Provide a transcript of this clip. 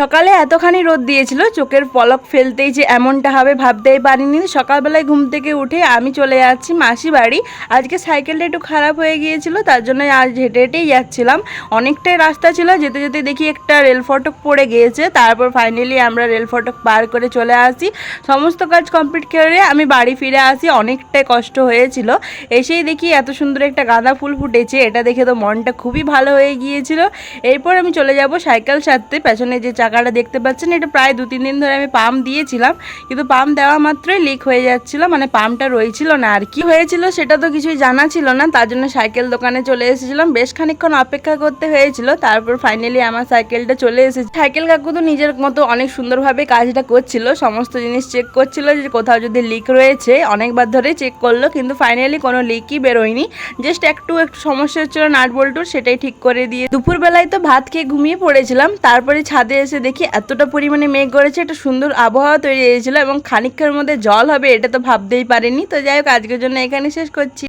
সকালে এতখানি রোদ দিয়েছিল, চোখের পলক ফেলতেই যে এমনটা হবে ভাবতেই পারিনি। সকালবেলায় ঘুম থেকে উঠে আমি চলে যাচ্ছি মাসি বাড়ি। আজকে সাইকেলটা একটু খারাপ হয়ে গিয়েছিল, তার জন্য আজ হেঁটে হেঁটেই যাচ্ছিলাম। অনেকটাই রাস্তা ছিল, যেতে যেতে দেখি একটা রেল ফটক পড়ে গিয়েছে। তারপর ফাইনালি আমরা রেল ফটক পার করে চলে আসি। সমস্ত কাজ কমপ্লিট করে আমি বাড়ি ফিরে আসি। অনেকটাই কষ্ট হয়েছিল। এসেই দেখি এত সুন্দর একটা গাঁদা ফুল ফুটেছে। এটা দেখে তো মনটা খুবই ভালো হয়ে গিয়েছিল। এরপর আমি চলে যাব সাইকেল সারতে। পেছনে যে চাকাটা দেখতে পাচ্ছেন, এটা প্রায় দু তিন দিন ধরে আমি পাম্প দিয়েছিলাম, কিন্তু পাম্প দেওয়া মাত্রই লিক হয়ে যাচ্ছিল মানে পাম্পটা রয়েছিল না। আর কি হয়েছিল সেটা তো কিছুই জানা ছিল না, তার জন্য সাইকেল দোকানে চলে এসেছিলাম, বেশ খানিকক্ষণ অপেক্ষা করতে হয়েছিল, তারপর ফাইনালি আমার সাইকেলটা চলে এসেছে। সাইকেল কাকু তো নিজের মতো অনেক সুন্দরভাবে কাজটা করছিল, সমস্ত জিনিস চেক করছিল যে কোথাও যদি লিক রয়েছে, অনেকবার ধরে চেক করল, কিন্তু ফাইনালি কোনো লিকই বেরোয়নি। জাস্ট একটু একটু সমস্যা হচ্ছিল নাট বল্টুর, সেটাই ঠিক করে দিয়ে। দুপুরবেলায় তো ভাত খেয়ে ঘুমিয়ে পড়েছিলাম, তারপরে ছাদে এসে দেখি এতটা পরিমাণে মেঘ গড়েছে একটা সুন্দর আবহাওয়া তৈরি হয়েছিল এবং খানিকক্ষণের মধ্যে জল হবে, এটা তো ভাবতেই পারিনি। তো যাই হোক, আজকের জন্য এখানে শেষ করছি।